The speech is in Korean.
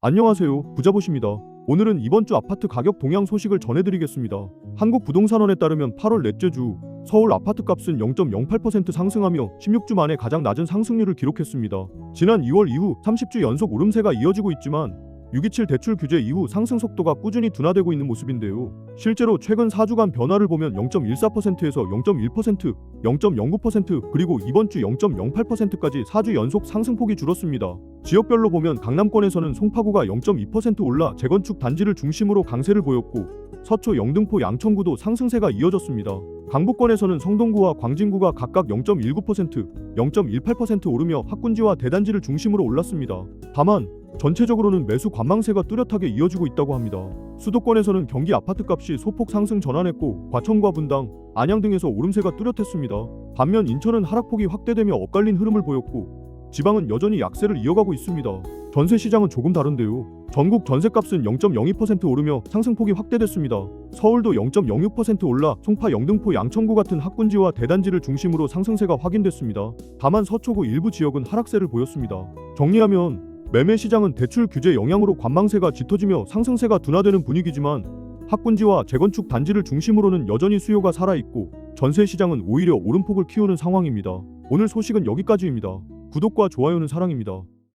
안녕하세요. 부자보십니다. 오늘은 이번 주 아파트 가격 동향 소식을 전해드리겠습니다. 한국 부동산원에 따르면 8월 넷째 주 서울 아파트 값은 0.08% 상승하며 16주 만에 가장 낮은 상승률을 기록했습니다. 지난 2월 이후 30주 연속 오름세가 이어지고 있지만 627 대출 규제 이후 상승 속도가 꾸준히 둔화되고 있는 모습인데요. 실제로 최근 4주간 변화를 보면 0.14%에서 0.1%, 0.09% 그리고 이번 주 0.08%까지 4주 연속 상승폭이 줄었습니다. 지역별로 보면 강남권에서는 송파구가 0.2% 올라 재건축 단지를 중심으로 강세를 보였고 서초, 영등포, 양천구도 상승세가 이어졌습니다. 강북권에서는 성동구와 광진구가 각각 0.19%, 0.18% 오르며 학군지와 대단지를 중심으로 올랐습니다. 다만 전체적으로는 매수 관망세가 뚜렷하게 이어지고 있다고 합니다. 수도권에서는 경기 아파트값이 소폭 상승 전환했고 과천과 분당, 안양 등에서 오름세가 뚜렷했습니다. 반면 인천은 하락폭이 확대되며 엇갈린 흐름을 보였고 지방은 여전히 약세를 이어가고 있습니다. 전세 시장은 조금 다른데요. 전국 전세값은 0.02% 오르며 상승폭이 확대됐습니다. 서울도 0.06% 올라 송파, 영등포, 양천구 같은 학군지와 대단지를 중심으로 상승세가 확인됐습니다. 다만 서초구 일부 지역은 하락세를 보였습니다. 정리하면 매매 시장은 대출 규제 영향으로 관망세가 짙어지며 상승세가 둔화되는 분위기지만 학군지와 재건축 단지를 중심으로는 여전히 수요가 살아있고 전세 시장은 오히려 오름폭을 키우는 상황입니다. 오늘 소식은 여기까지입니다. 구독과 좋아요는 사랑입니다.